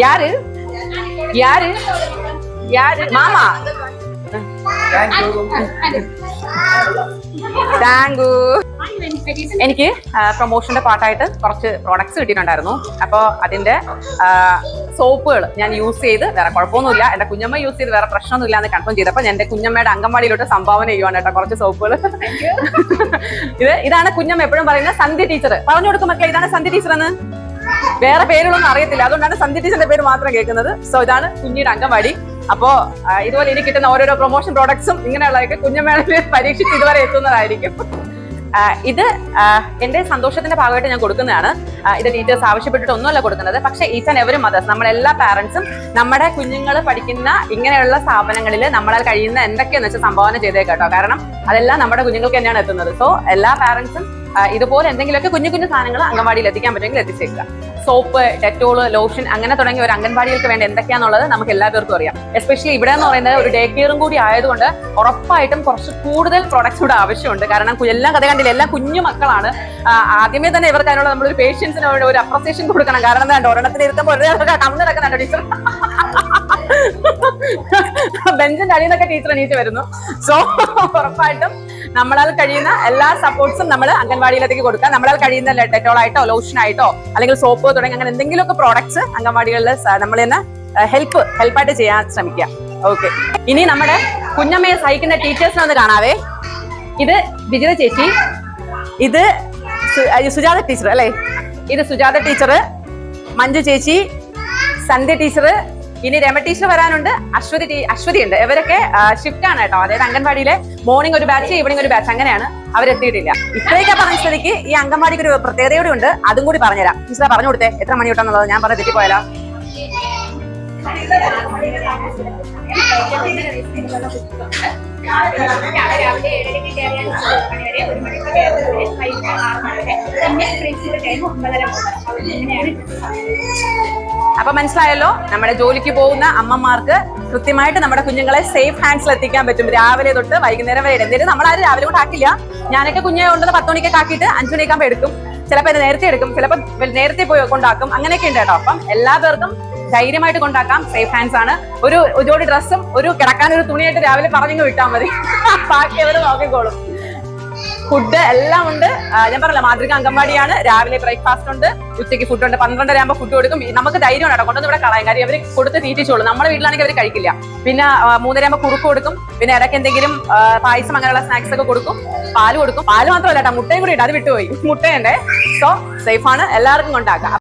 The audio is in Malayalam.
யாரு யாரு யாரு மாமா താങ്ക് യു എനിക്ക് പ്രൊമോഷന്റെ പാർട്ടായിട്ട് കുറച്ച് പ്രോഡക്ട്സ് കിട്ടിയിട്ടുണ്ടായിരുന്നു അപ്പോൾ അതിന്റെ സോപ്പുകൾ ഞാൻ യൂസ് ചെയ്ത് വേറെ കുഴപ്പമൊന്നുമില്ല എന്റെ കുഞ്ഞമ്മ യൂസ് ചെയ്ത് വേറെ പ്രശ്നമൊന്നുമില്ല എന്ന് കൺഫേം ചെയ്തപ്പോൾ ഞാൻ എന്റെ കുഞ്ഞമ്മയുടെ അംഗൻവാടിയിലോട്ട് സംഭാവന ചെയ്യുവാണ് കേട്ടോ കുറച്ച് സോപ്പുകൾ ഇത് ഇതാണ് കുഞ്ഞമ്മ എപ്പോഴും പറയുന്ന സന്ധ്യ ടീച്ചർ പറഞ്ഞു കൊടുക്കും മക്കളെ ഇതാണ് സന്ധ്യ ടീച്ചർ എന്ന് വേറെ പേരുകളൊന്നും അറിയത്തില്ല. അതുകൊണ്ടാണ് സന്ധ്യ ടീച്ചറിന്റെ പേര് മാത്രം കേൾക്കുന്നത്. സോ ഇതാണ് കുഞ്ഞിയുടെ അംഗൻവാടി. അപ്പോ ഇതുപോലെ ഇനി കിട്ടുന്ന ഓരോരോ പ്രൊമോഷൻ പ്രോഡക്ട്സും ഇങ്ങനെയുള്ളതൊക്കെ കുഞ്ഞമ്മേളയിൽ പരീക്ഷിച്ച് ഇതുവരെ എത്തുന്നതായിരിക്കും. ഇത് ആ, എന്റെ സന്തോഷത്തിന്റെ ഭാഗമായിട്ട് ഞാൻ കൊടുക്കുന്നതാണ്. ഇത് ടീച്ചേഴ്സ് ആവശ്യപ്പെട്ടിട്ട് ഒന്നുമല്ല കൊടുക്കുന്നത്. പക്ഷേ ഈച്ച് ആൻഡ് എവരും മദേഴ്സ് നമ്മളെല്ലാ പാരന്റ്സും നമ്മുടെ കുഞ്ഞുങ്ങൾ പഠിക്കുന്ന ഇങ്ങനെയുള്ള സ്ഥാപനങ്ങളിൽ നമ്മളാൽ കഴിയുന്ന എന്തൊക്കെയെന്ന് വെച്ചാൽ സംഭാവന ചെയ്തേക്കാട്ടോ. കാരണം അതെല്ലാം നമ്മുടെ കുഞ്ഞുങ്ങൾക്ക് തന്നെയാണ് എത്തുന്നത്. സോ എല്ലാ പാരന്റ്സും ഇതുപോലെ എന്തെങ്കിലുമൊക്കെ കുഞ്ഞു കുഞ്ഞു സാധനങ്ങൾ അംഗൻവാടിയിൽ എത്തിക്കാൻ പറ്റുമെങ്കിൽ എത്തിച്ചേക്കുക സോപ്പ് ഡെറ്റോൾ ലോഷൻ അങ്ങനെ തുടങ്ങിയ ഒരു അംഗൻവാടികൾക്ക് വേണ്ട എന്തൊക്കെയാണെന്നുള്ളത് നമുക്ക് എല്ലാവർക്കും അറിയാം. എസ്പെഷ്യലി ഇവിടെ എന്ന് പറയുന്നത് ഒരു ഡേ കെയറും കൂടി ആയതുകൊണ്ട് ഉറപ്പായിട്ടും കുറച്ച് കൂടുതൽ പ്രൊഡക്ട്സ് ഇവിടെ ആവശ്യമുണ്ട്. കാരണം എല്ലാം കഥ കണ്ടില്ല? എല്ലാം കുഞ്ഞു മക്കളാണ്. ആദ്യമേ തന്നെ ഇവർക്ക് അതിനുള്ള നമ്മളൊരു പേഷ്യൻസിന് ഒരു അപ്രസിയേഷൻ കൊടുക്കണം. കാരണം എന്താ ഒരെണ്ണത്തിന് ഇരുത്തുമ്പോൾ ഒരേ നടക്കുന്നുണ്ട് ടീച്ചർ? ബെഞ്ചിന്റെ അടിയിൽ നിന്നൊക്കെ ടീച്ചർ എണീറ്റ് വരുന്നു. സോ ഉറപ്പായിട്ടും നമ്മളാൽ കഴിയുന്ന എല്ലാ സപ്പോർട്ട്സും നമ്മൾ അംഗൻവാടിയിലേക്ക് കൊടുക്കുക. നമ്മളാൽ കഴിയുന്ന ഡെറ്റോൾ ആയിട്ടോ ലോഷൻ ആയിട്ടോ അല്ലെങ്കിൽ സോപ്പ് തുടങ്ങി അങ്ങനെ എന്തെങ്കിലുമൊക്കെ പ്രോഡക്ട്സ് അംഗൻവാടികളിൽ നമ്മൾ തന്നെ ഹെൽപ്പ് ഹെൽപ്പായിട്ട് ചെയ്യാൻ ശ്രമിക്കുക. ഓക്കെ ഇനി നമ്മുടെ കുഞ്ഞമ്മയെ സഹിക്കുന്ന ടീച്ചേഴ്സിനെ ഒന്ന് കാണാവേ. ഇത് വിജിത ചേച്ചി ഇത് സുജാത ടീച്ചർ അല്ലേ? ഇത് സുജാത ടീച്ചർ മഞ്ജു ചേച്ചി സന്ധ്യ ടീച്ചർ ഇനി രമ ടീച്ചർ വരാനുണ്ട്. അശ്വതി ടീ അശ്വതി ഉണ്ട്. ഇവരൊക്കെ ഷിഫ്റ്റ് ആണ് കേട്ടോ. അതായത് അംഗൻവാടിയിലെ മോർണിംഗ് ഒരു ബാച്ച് ഈവനിങ് ഒരു ബാച്ച് അങ്ങനെയാണ്. അവരെത്തിയിട്ടില്ല. ഇത്രയൊക്കെ പറഞ്ഞ സ്ഥിതിക്ക് ഈ അംഗൻവാടിക്ക് ഒരു പ്രത്യേകതയോടെ ഉണ്ട്. അതും കൂടി പറഞ്ഞുതരാം. ടീച്ചറെ പറഞ്ഞു കൊടുത്തേ. എത്ര മണി തൊട്ടെന്നുള്ളത് ഞാൻ പറഞ്ഞ തെറ്റിപ്പോയാലോ? അപ്പൊ മനസ്സിലായല്ലോ നമ്മുടെ ജോലിക്ക് പോകുന്ന അമ്മമാർക്ക് കൃത്യമായിട്ട് നമ്മുടെ കുഞ്ഞുങ്ങളെ സേഫ് ഹാൻഡ്സിൽ എത്തിക്കാൻ പറ്റും. രാവിലെ തൊട്ട് വൈകുന്നേരം വരെ. എന്തേലും നമ്മൾ ആരും രാവിലെ കൂടെ ആക്കില്ല. ഞാനൊക്കെ കുഞ്ഞെ കൊണ്ടത് പത്ത് മണിക്കൊക്കെ ആക്കിയിട്ട് അഞ്ചു മണിക്കാകുമ്പോൾ എടുക്കും. ചിലപ്പോൾ ഇത് നേരത്തെ എടുക്കും ചിലപ്പോൾ നേരത്തെ പോയി കൊണ്ടാക്കും. അങ്ങനെയൊക്കെ ഉണ്ട് കേട്ടോ. അപ്പം എല്ലാ പേർക്കും ധൈര്യമായിട്ട് കൊണ്ടാക്കാം. സേഫ് ഹാൻഡ്സ് ആണ്. ഒരു ജോഡി ഡ്രസ്സും ഒരു കിടക്കാൻ ഒരു തുണിയായിട്ട് രാവിലെ പറഞ്ഞു വിട്ടാൽ മതി. ബാക്കി അവർ നോക്കിക്കോളും. ഫുഡ് എല്ലാം ഉണ്ട്. ഞാൻ പറഞ്ഞില്ല മാതൃക അംഗൻവാടിയാണ്. രാവിലെ ബ്രേക്ക്ഫാസ്റ്റ് ഉണ്ട്. ഉച്ചയ്ക്ക് ഫുഡ് ഉണ്ട്. പന്ത്രണ്ടര ആകുമ്പോൾ ഫുഡ് കൊടുക്കും. നമുക്ക് ധൈര്യം കേട്ടോ. കൊണ്ടൊന്നും ഇവിടെ കളയാം. കാര്യം അവർ കൊടുത്ത് തീറ്റിച്ചോളൂ. നമ്മുടെ വീട്ടിലാണെങ്കിൽ അവർ കഴിക്കില്ല. പിന്നെ മൂന്നര ആകുമ്പോൾ കുറുക്ക് കൊടുക്കും. പിന്നെ ഇടയ്ക്ക് എന്തെങ്കിലും പായസം അങ്ങനെയുള്ള സ്നാക്സ് ഒക്കെ കൊടുക്കും. പാൽ കൊടുക്കും. പാൽ മാത്രമല്ല കേട്ടോ മുട്ടയും കൂടി ഇട്ട് അത് വിട്ടുപോയി. മുട്ടയുണ്ട് സോ സേഫാണ് എല്ലാവർക്കും കൊണ്ടാക്കാം.